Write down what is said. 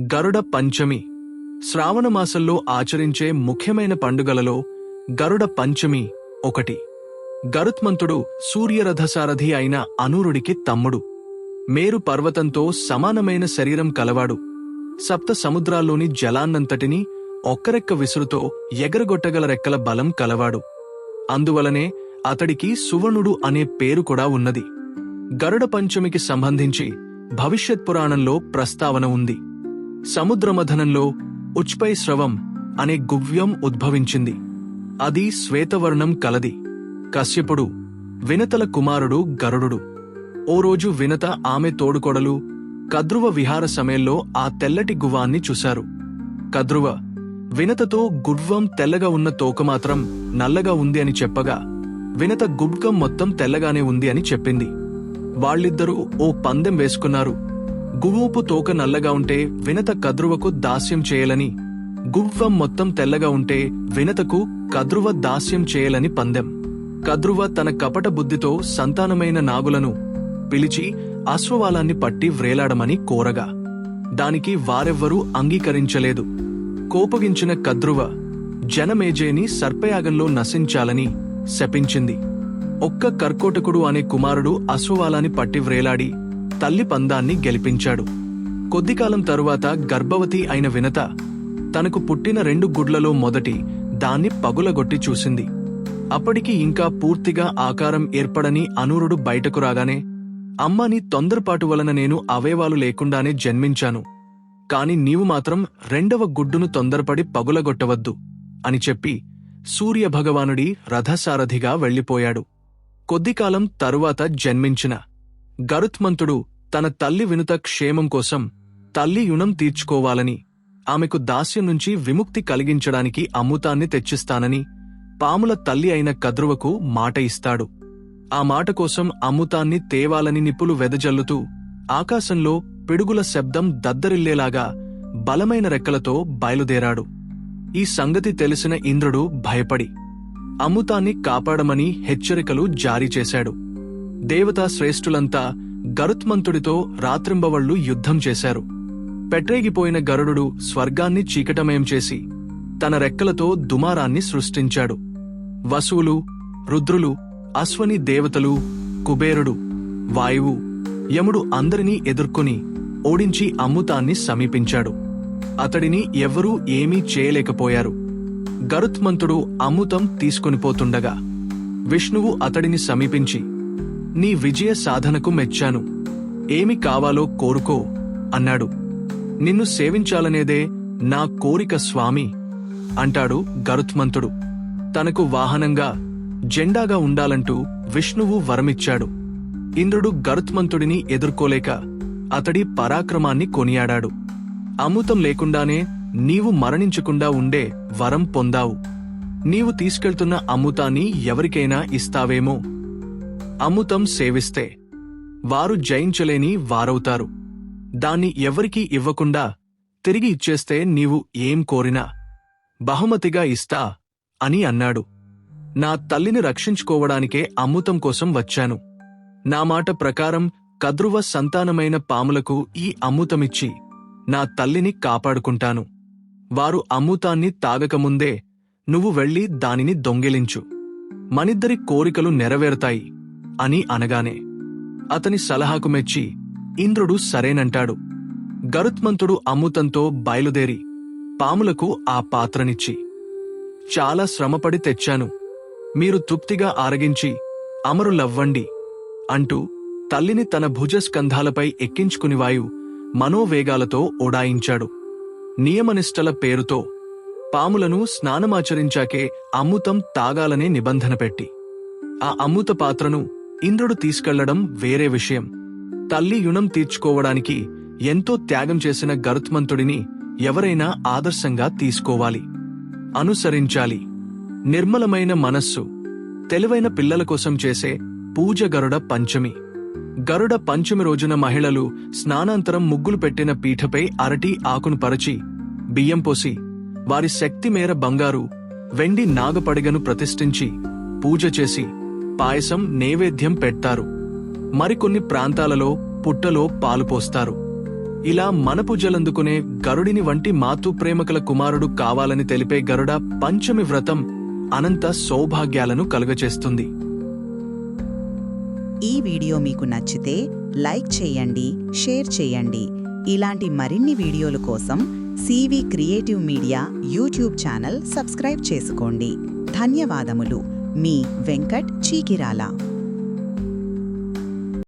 గరుడ పంచమి. శ్రావణ మాసంలో ఆచరించే ముఖ్యమైన పండుగలలో గరుడ పంచమి ఒకటి. గరుత్మంతుడు సూర్యరథసారథి అయిన అనూరుడికి తమ్ముడు. మేరు పర్వతంతో సమానమైన శరీరం కలవాడు. సప్త సముద్రాల్లోని జలాన్నంతటినీ ఒక్కరెక్క విసురుతో ఎగరగొట్టగల రెక్కల బలం కలవాడు. అందువలనే అతడికి సువర్ణుడు అనే పేరు కూడా ఉన్నది. గరుడ పంచమికి సంబంధించి భవిష్యత్ పురాణంలో ప్రస్తావన ఉంది. సముద్రమథనంలో ఉచ్పై స్రవం అనే గువ్యం ఉద్భవించింది. అది శ్వేతవర్ణం కలది. కశ్యపుడు వినతల కుమారుడు గరుడు ఓ రోజు వినత ఆమె తోడుకొడలు కద్రువ విహార సమయంలో ఆ తెల్లటి గువ్వాన్ని చూశారు. కద్రువ వినతతో గుడ్వం తెల్లగా ఉన్న తోక మాత్రం నల్లగా ఉంది అని చెప్పగా వినత గుడ్గం మొత్తం తెల్లగానే ఉంది అని చెప్పింది. వాళ్ళిద్దరూ ఓ పందెం వేసుకున్నారు. గువ్వపు తోక నల్లగా ఉంటే వినత కద్రువకు దాస్యం చేయలని గువ్వం మొత్తం తెల్లగా ఉంటే వినతకు కద్రువ దాస్యం చేయలని పందెం. కద్రువ తన కపట బుద్ధితో సంతానమైన నాగులను పిలిచి అశ్వవాలాన్ని పట్టి వ్రేలాడమని కోరగా దానికి వారెవ్వరూ అంగీకరించలేదు. కోపగించిన కద్రువ జనమేజేని సర్పయాగంలో నశించాలని శపించింది. ఒక్క కర్కోటకుడు అనే కుమారుడు అశ్వవాలాన్ని పట్టి వ్రేలాడి తల్లి పందాన్ని గెలిపించాడు. కొద్దికాలం తరువాత గర్భవతి అయిన వినత తనకు పుట్టిన రెండు గుడ్లలో మొదటి దాన్ని పగులగొట్టి చూసింది. అప్పటికి ఇంకా పూర్తిగా ఆకారం ఏర్పడని అనూరుడు బయటకు రాగానే అమ్మని తొందరపాటు వలన నేను అవయవాలు లేకుండానే జన్మించాను. కాని నీవు మాత్రం రెండవ గుడ్డును తొందరపడి పగులగొట్టవద్దు అని చెప్పి సూర్యభగవానుడి రథసారథిగా వెళ్ళిపోయాడు. కొద్దికాలం తరువాత జన్మించిన గరుత్మంతుడు తన తల్లి వినుత క్షేమం కోసం తల్లి యుణం తీర్చుకోవాలని ఆమెకు దాస్యం నుంచి విముక్తి కలిగించడానికి అమృతాన్ని తెచ్చిస్తానని పాముల తల్లి అయిన కద్రువకు మాట ఇస్తాడు. ఆ మాట కోసం అమృతాన్ని తేవాలని నిప్పులు వెదజల్లుతూ ఆకాశంలో పిడుగుల శబ్దం దద్దరిల్లేలాగా బలమైన రెక్కలతో బయలుదేరాడు. ఈ సంగతి తెలిసిన ఇంద్రుడు భయపడి అమృతాన్ని కాపాడమని హెచ్చరికలు జారీ చేశాడు. దేవతా శ్రేష్ఠులంతా గరుత్మంతుడితో రాత్రింబవళ్ళు యుద్ధం చేశారు. పెట్రేగిపోయిన గరుడు స్వర్గాన్ని చీకటమయం చేసి తన రెక్కలతో దుమారాన్ని సృష్టించాడు. వసువులు రుద్రులు అశ్వని దేవతలు కుబేరుడు వాయువు యముడు అందరినీ ఎదుర్కొని ఓడించి అమృతాన్ని సమీపించాడు. అతడిని ఎవ్వరూ ఏమీ చేయలేకపోయారు. గరుత్మంతుడు అమృతం తీసుకొనిపోతుండగా విష్ణువు అతడిని సమీపించి నీ విజయ సాధనకు మెచ్చాను. ఏమి కావాలో కోరుకో అన్నాడు. నిన్ను సేవించాలనేదే నా కోరిక స్వామి అంటాడు గరుత్మంతుడు. తనకు వాహనంగా జెండాగా ఉండాలంటూ విష్ణువు వరమిచ్చాడు. ఇంద్రుడు గరుత్మంతుడిని ఎదుర్కోలేక అతడి పరాక్రమాన్ని కొనియాడాడు. అమృతం లేకుండానే నీవు మరణించకుండా ఉండే వరం పొందావు. నీవు తీసుకెళ్తున్న అమృతాన్ని ఎవరికైనా ఇస్తావేమో అముతం సేవిస్తే. వారు జయించలేని వారవుతారు. దాన్ని ఎవరికీ ఇవ్వకుండా తిరిగి ఇచ్చేస్తే నీవు ఏం కోరినా? బహుమతిగా ఇస్తా అని అన్నాడు. నా తల్లిని రక్షించుకోవడానికే అమృతం కోసం వచ్చాను. నా మాట ప్రకారం కద్రువ సంతానమైన పాములకు ఈ అమృతమిచ్చి నా తల్లిని కాపాడుకుంటాను. వారు అమృతాన్ని తాగకముందే నువ్వు వెళ్ళి దానిని దొంగిలించు. మనిద్దరి కోరికలు నెరవేరుతాయి. అని అనగానే అతని సలహాకు మెచ్చి ఇంద్రుడు సరేనంటాడు. గరుత్మంతుడు అమృతంతో బయలుదేరి పాములకు ఆ పాత్రనిచ్చి చాలా శ్రమపడి తెచ్చాను. మీరు తృప్తిగా ఆరగించి అమరులవ్వండి అంటూ తల్లిని తన భుజస్కంధాలపై ఎక్కించుకుని వాయు మనోవేగాలతో ఓడాయించాడు. నియమనిష్టల పేరుతో పాములను స్నానమాచరించాకే అమృతం తాగాలనే నిబంధన పెట్టి ఆ అమృత పాత్రను ఇంద్రుడు తీసుకెళ్ళడం వేరే విషయం. తల్లి యుణం తీర్చుకోవడానికి ఎంతో త్యాగం చేసిన గరుత్మంతుడిని ఎవరైనా ఆదర్శంగా తీసుకోవాలి. అనుసరించాలి. నిర్మలమైన మనస్సు. తెలివైన పిల్లల కోసం చేసే పూజ గరుడ పంచమి. గరుడ పంచమి రోజున మహిళలు స్నానాంతరం ముగ్గులు పెట్టిన పీఠపై అరటి ఆకును పరచి బియ్యం పోసి వారి శక్తి మేర బంగారు వెండి నాగపడిగను ప్రతిష్ఠించి పూజ చేసి పాయసం నైవేద్యం పెడతారు. మరికొన్ని ప్రాంతాలలో పుట్టలో పాలు పోస్తారు. ఇలా మనపు జలందుకునే గరుడిని వంటి మాతృ ప్రేమకల కుమారుడు కావాలని తెలిపే గరుడ పంచమి వ్రతం అనంత సౌభాగ్యాలను కలుగచేస్తుంది. ఈ వీడియో మీకు నచ్చితే లైక్ చేయండి షేర్ చేయండి. ఇలాంటి మరిన్ని వీడియోల కోసం C V creative media YouTube channel subscribe చేసుకోండి. ధన్యవాదములు. మీ వెంకట్ చీకిరాల.